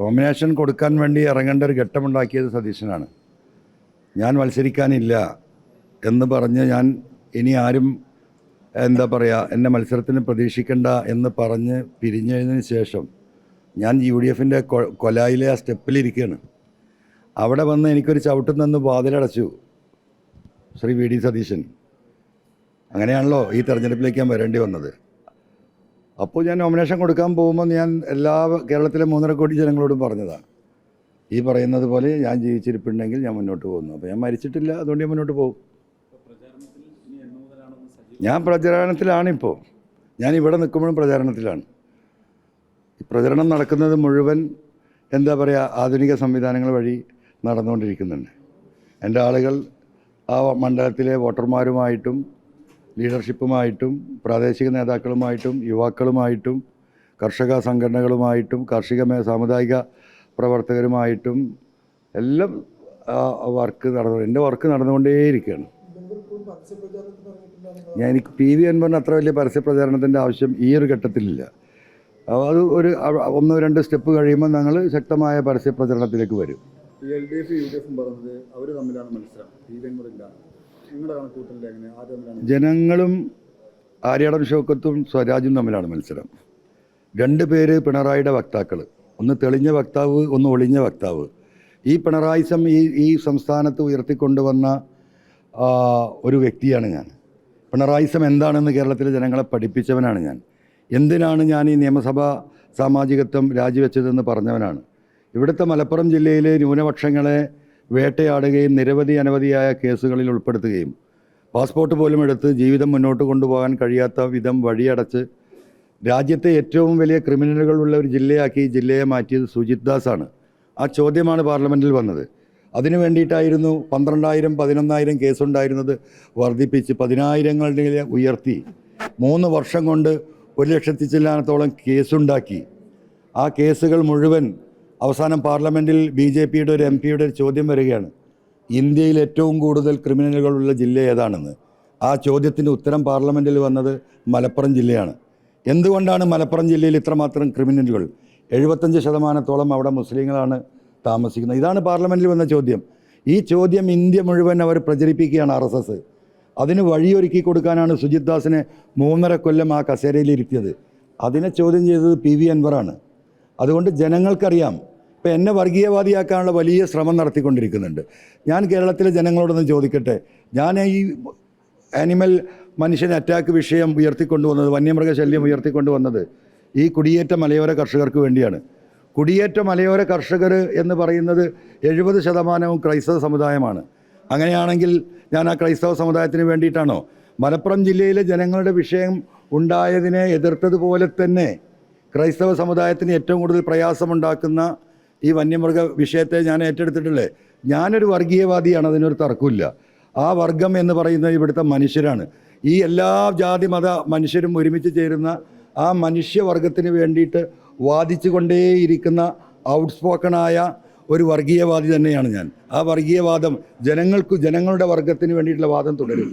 Nomination കൊടുക്കാൻ വേണ്ടി ഇറങ്ങേണ്ട ഒരു ഘട്ടമുണ്ടാക്കിയത് സതീശനാണ്. ഞാൻ മത്സരിക്കാനില്ല എന്ന് പറഞ്ഞ് ഞാൻ ഇനി ആരും എന്താ പറയുക എന്നെ മത്സരത്തിന് പ്രതീക്ഷിക്കണ്ട എന്ന് പറഞ്ഞ് പിരിഞ്ഞതിന് ശേഷം ഞാൻ യു ഡി എഫിന്റെ കൊലായിലെ ആ സ്റ്റെപ്പിലിരിക്കുകയാണ് അവിടെ വന്ന് എനിക്കൊരു ചവിട്ടും തന്ന് വാതിലടച്ചു ശ്രീ വി ഡി സതീശൻ. അങ്ങനെയാണല്ലോ ഈ തെരഞ്ഞെടുപ്പിലേക്ക് ഞാൻ വരേണ്ടി വന്നത്. അപ്പോൾ ഞാൻ നോമിനേഷൻ കൊടുക്കാൻ പോകുമ്പോൾ ഞാൻ എല്ലാ കേരളത്തിലെ മൂന്നര കോടി ജനങ്ങളോടും പറഞ്ഞതാണ്. ഈ പറയുന്നത് പോലെ ഞാൻ ജീവിച്ചിരിപ്പുണ്ടെങ്കിൽ ഞാൻ മുന്നോട്ട് പോകുന്നു. അപ്പോൾ ഞാൻ മരിച്ചിട്ടില്ല അതുകൊണ്ട് ഞാൻ മുന്നോട്ട് പോകും. ഞാൻ പ്രചാരണത്തിലാണിപ്പോൾ. ഞാൻ ഇവിടെ നിൽക്കുമ്പോഴും പ്രചാരണത്തിലാണ്. ഈ പ്രചരണം നടക്കുന്നത് മുഴുവൻ എന്താ പറയുക ആധുനിക സംവിധാനങ്ങൾ വഴി നടന്നുകൊണ്ടിരിക്കുന്നുണ്ട്. എന്റെ ആളുകൾ ആ മണ്ഡലത്തിലെ വോട്ടർമാരുമായിട്ടും ലീഡർഷിപ്പുമായിട്ടും പ്രാദേശിക നേതാക്കളുമായിട്ടും യുവാക്കളുമായിട്ടും കർഷക സംഘടനകളുമായിട്ടും കാർഷിക സാമുദായിക പ്രവർത്തകരുമായിട്ടും എല്ലാം വർക്ക് നടന്നു എന്റെ വർക്ക് നടന്നുകൊണ്ടേയിരിക്കുകയാണ്. ഞാൻ എനിക്ക് പി വി അൻവറിന് അത്ര വലിയ പരസ്യ പ്രചാരണത്തിന്റെ ആവശ്യം ഈ ഒരു ഘട്ടത്തിലില്ല. അത് ഒരു ഒന്നോ രണ്ട് സ്റ്റെപ്പ് കഴിയുമ്പോൾ ഞങ്ങൾ ശക്തമായ പരസ്യ പ്രചരണത്തിലേക്ക് വരും. L D F U D എഫും പറഞ്ഞത് അവർ തമ്മിലാണ് മത്സരം. പി വി എൻവറില്ല ജനങ്ങളും ആര്യാടൻ ഷൗക്കത്തും സ്വരാജും തമ്മിലാണ് മത്സരം. രണ്ട് പേര് പിണറായിയുടെ വക്താക്കൾ ഒന്ന് തെളിഞ്ഞ വക്താവ് ഒന്ന് ഒളിഞ്ഞ വക്താവ്. ഈ പിണറായിസം ഈ ഈ സംസ്ഥാനത്ത് ഉയർത്തിക്കൊണ്ടുവന്ന ഒരു വ്യക്തിയാണ് ഞാൻ. പിണറായിസം എന്താണെന്ന് കേരളത്തിലെ ജനങ്ങളെ പഠിപ്പിച്ചവനാണ് ഞാൻ. എന്തിനാണ് ഞാൻ ഈ നിയമസഭാ സാമാജികത്വം രാജിവെച്ചതെന്ന് പറഞ്ഞവനാണ്. ഇവിടുത്തെ മലപ്പുറം ജില്ലയിലെ ന്യൂനപക്ഷങ്ങളെ വേട്ടയാടുകയും നിരവധി അനവധിയായ കേസുകളിൽ ഉൾപ്പെടുത്തുകയും പാസ്പോർട്ട് പോലും എടുത്ത് ജീവിതം മുന്നോട്ട് കൊണ്ടുപോകാൻ കഴിയാത്ത വിധം വഴിയടച്ച് രാജ്യത്തെ ഏറ്റവും വലിയ ക്രിമിനലുകളുള്ള ഒരു ജില്ലയാക്കി ജില്ലയെ മാറ്റിയത് സുജിത് ദാസാണ്. ആ ചോദ്യമാണ് പാർലമെന്റിൽ വന്നത്. അതിനു വേണ്ടിയിട്ടായിരുന്നു പന്ത്രണ്ടായിരം പതിനൊന്നായിരം കേസുണ്ടായിരുന്നത് വർദ്ധിപ്പിച്ച് പതിനായിരങ്ങളുടെ ഉയർത്തി. മൂന്ന് വർഷം കൊണ്ട് ഒരു ലക്ഷത്തി ചില്ലാനത്തോളം കേസുണ്ടാക്കി. ആ കേസുകൾ മുഴുവൻ അവസാനം പാർലമെന്റിൽ ബി ജെ പിയുടെ ഒരു എം പിയുടെ ഒരു ചോദ്യം വരികയാണ്. ഇന്ത്യയിൽ ഏറ്റവും കൂടുതൽ ക്രിമിനലുകളുള്ള ജില്ല ഏതാണെന്ന്. ആ ചോദ്യത്തിന്റെ ഉത്തരം പാർലമെന്റിൽ വന്നത് മലപ്പുറം ജില്ലയാണ്. എന്തുകൊണ്ടാണ് മലപ്പുറം ജില്ലയിൽ ഇത്രമാത്രം ക്രിമിനലുകൾ? എഴുപത്തഞ്ച് ശതമാനത്തോളം അവിടെ മുസ്ലിങ്ങളാണ് താമസിക്കുന്നത്. ഇതാണ് പാർലമെന്റിൽ വന്ന ചോദ്യം. ഈ ചോദ്യം ഇന്ത്യ മുഴുവൻ അവർ പ്രചരിപ്പിക്കുകയാണ് ആർ എസ് എസ്. അതിന് വഴിയൊരുക്കി കൊടുക്കാനാണ് സുജിത് ദാസിനെ മൂന്നര കൊല്ലം ആ കസേരയിൽ ഇരുത്തിയത്. അതിനെ ചോദ്യം ചെയ്തത് പി വി അൻവറാണ് അതുകൊണ്ട് ജനങ്ങൾക്കറിയാം. ഇപ്പം എന്നെ വർഗീയവാദിയാക്കാനുള്ള വലിയ ശ്രമം നടത്തിക്കൊണ്ടിരിക്കുന്നുണ്ട്. ഞാൻ കേരളത്തിലെ ജനങ്ങളോടൊന്ന് ചോദിക്കട്ടെ? ഞാൻ ഈ ആനിമൽ മനുഷ്യൻ അറ്റാക്ക് വിഷയം ഉയർത്തിക്കൊണ്ടുവന്നത് വന്യമൃഗശല്യം ഉയർത്തിക്കൊണ്ടുവന്നത് ഈ കുടിയേറ്റ മലയോര കർഷകർക്ക് വേണ്ടിയാണ്. കുടിയേറ്റ മലയോര കർഷകർ എന്ന് പറയുന്നത് എഴുപത് ശതമാനവും ക്രൈസ്തവ സമുദായമാണ്. അങ്ങനെയാണെങ്കിൽ ഞാൻ ആ ക്രൈസ്തവ സമുദായത്തിന് വേണ്ടിയിട്ടാണോ? മലപ്പുറം ജില്ലയിലെ ജനങ്ങളുടെ വിഷയം ഉണ്ടായതിനെ എതിർത്തതുപോലെ തന്നെ ക്രൈസ്തവ സമുദായത്തിന് ഏറ്റവും കൂടുതൽ പ്രയാസമുണ്ടാക്കുന്ന ഈ വന്യമൃഗ വിഷയത്തെ ഞാൻ ഏറ്റെടുത്തിട്ടില്ലേ? ഞാനൊരു വർഗീയവാദിയാണ് അതിനൊരു തർക്കമില്ല ആ വർഗം എന്ന് പറയുന്നത് ഇവിടുത്തെ മനുഷ്യരാണ്. ഈ എല്ലാ ജാതി മത മനുഷ്യരും ഒരുമിച്ച് ചേരുന്ന ആ മനുഷ്യവർഗത്തിന് വേണ്ടിയിട്ട് വാദിച്ചു കൊണ്ടേയിരിക്കുന്ന ഔട്ട്സ്പോക്കണായ ഒരു വർഗീയവാദി തന്നെയാണ് ഞാൻ. ആ വർഗീയവാദം ജനങ്ങൾക്ക് ജനങ്ങളുടെ വർഗത്തിന് വേണ്ടിയിട്ടുള്ള വാദം തുടരും.